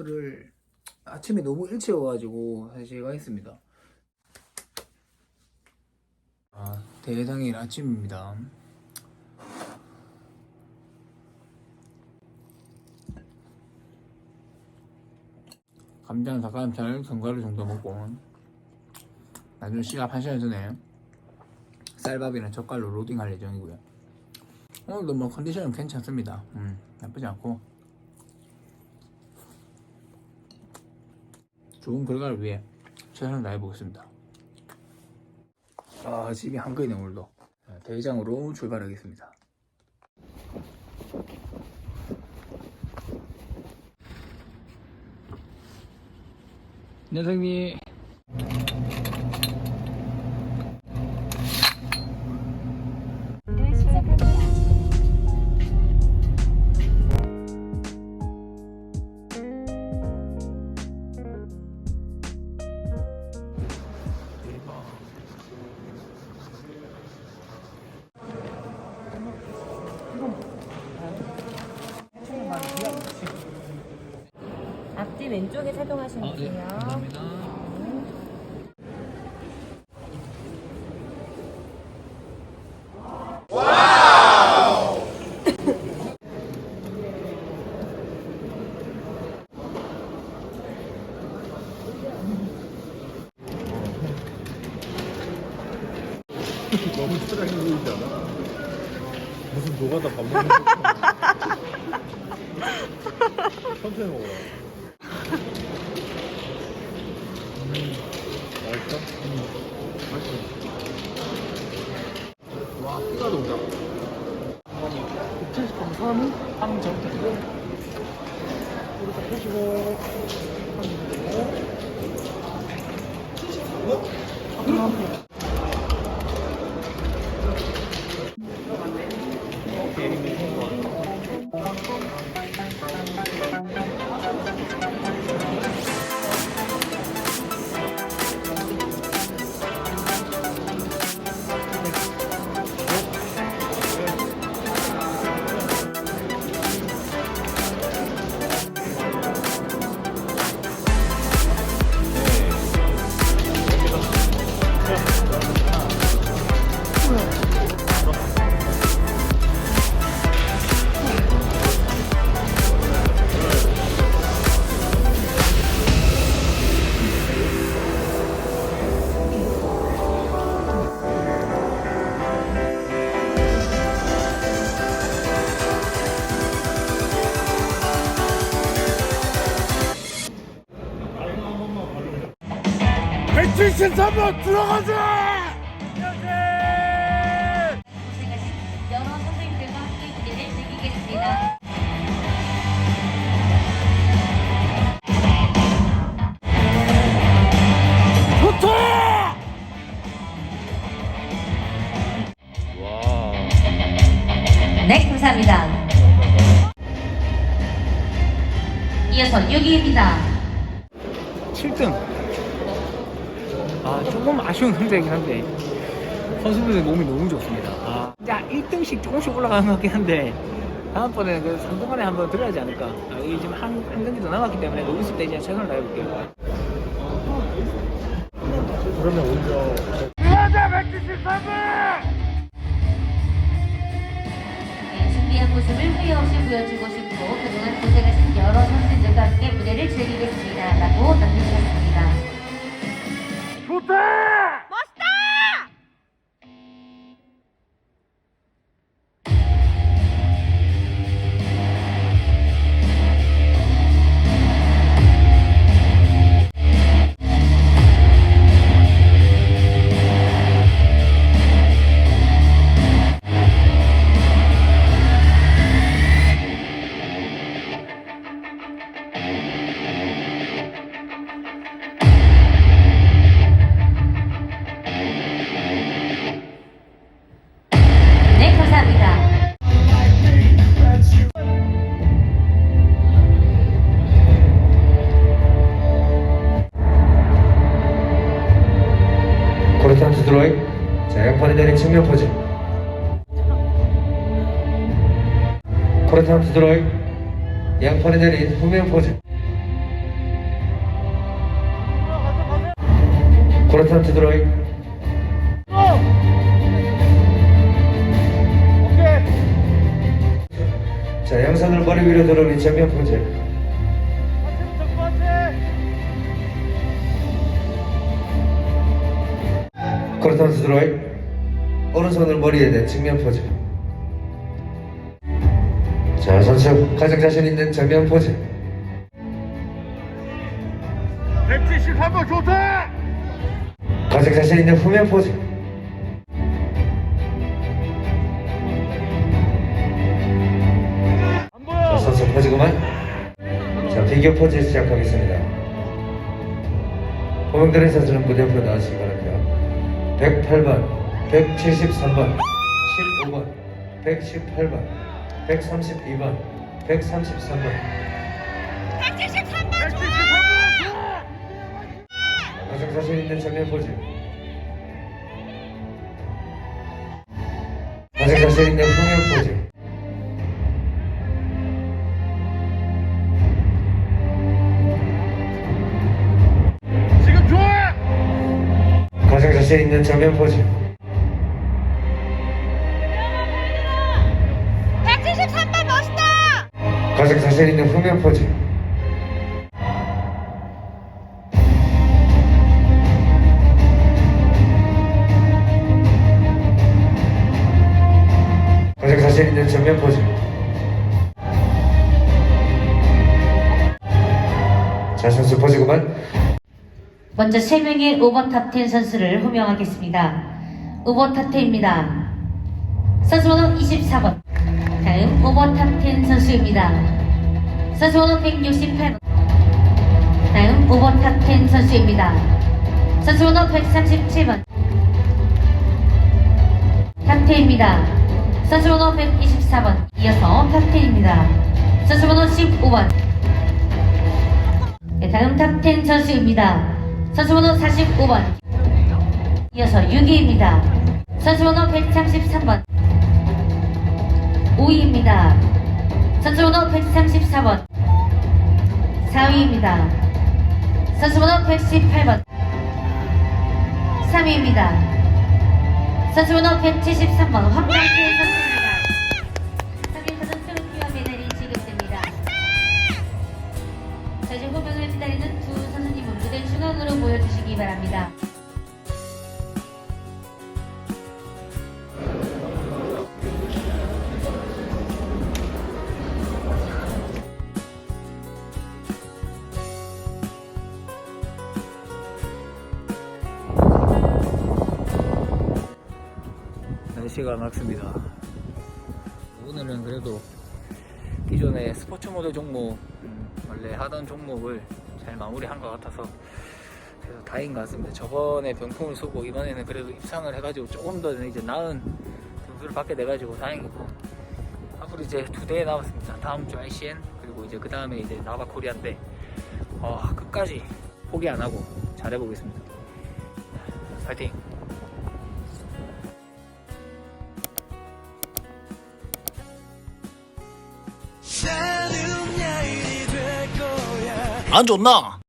오늘을 아침에 너무 일찍 와가지고 사실 제가 했습니다. 아, 대당일 아침입니다. 감자는 닭가슴살 견과류 정도 먹고 나중에 시합 1시간 전에 쌀밥이랑 젓갈로 로딩할 예정이고요. 오늘도 뭐 컨디션은 괜찮습니다. 음, 나쁘지 않고 좋은 결과를 위해 최선을 다해 보겠습니다. 아, 집이 한꺼이네 오늘도. 자, 대회장으로 출발하겠습니다. 녀석님. 를 앞뒤 왼쪽에 돼요. 아, 네. 감사합니다. 너무 초라해 보이지 않아? 무슨 노가다 밥 먹는 것 천천히 먹어라. 빵 황정택 이렇게 펴시고. 73번 들어가자! 들어가자. 네, 감사합니다. 이어서 6위 아, 아쉬운 성적이긴 한데, 선수들의 몸이 너무 좋습니다. 아, 진짜 1등씩 조금씩 올라가는 것 같긴 한데, 다음번에는 그 3등 안에 한번 들어야지 않을까. 아, 이 지금 한, 한 경기 더 남았기 때문에 여기 있을 때 이제 최선을 다해볼게요. 그러면 오히려 네, 준비한 모습을 후회 없이 보여주고 싶고 그동안 고생하신 여러 선수들과 함께 무대를 즐기겠습니다. 라고 남겨주셨습니다. 네, 성경 보지. 그렇다면 두드러이 양팔에 내린 후면 포즈. 그렇다면 두드러이. 자, 양손을 머리 위로 들어 올린 정면 포즈. 그렇다면 두드러이. 오른손을 머리에 댄 측면 포즈. 자 선수 가장 자신 있는 정면 포즈. 173번 좋다! 가장 자신 있는 후면 포즈. 안 자! 선수 포즈 그만. 자 비교 포즈 시작하겠습니다. 호명되는 선수는 무대 옆으로 나와주시기 바랍니다. 108번 173번 15번 118번 132번 133번 173번 좋아! 가장 자신 있는 정면 포즈 가장 자신 있는 후면 포즈 지금 좋아! 가장 자신 있는 정면 포즈 가장 자신 있는 후면 포즈 가장 자신 있는 정면 포즈 자 선수 포즈 그만 먼저 3명의 5번 탑10 선수를 호명하겠습니다. 5번 탑10입니다. 선수 번호 24번. 다음 5번 탑10 선수입니다. 선수 번호 168번. 다음 5번 탑10 선수입니다. 선수 번호 137번. 탑10입니다. 선수 번호 124번. 이어서 탑10입니다. 선수 번호 15번. 네, 다음 탑10 선수입니다. 선수 번호 45번. 이어서 6위입니다. 선수 번호 133번. 5위입니다. 선수 번호 134번. 4위입니다. 선수 번호 118번. 3위입니다. 선수 번호 173번. 황정태 선수 날씨가 맑습니다. 오늘은 그래도 기존의 스포츠 모델 종목 음, 원래 하던 종목을 잘 마무리한 것 같아서 그래서 다행인 것 같습니다. 저번에 병풍을 쏘고 이번에는 그래도 입상을 해가지고 조금 더 이제 나은 점수를 받게 돼가지고 다행이고 앞으로 이제 두 대회 남았습니다. 다음 주 ICN 그리고 이제 그 다음에 이제 나바 코리아인데 어, 끝까지 포기 안 하고 잘해보겠습니다. 파이팅! 안 좋나?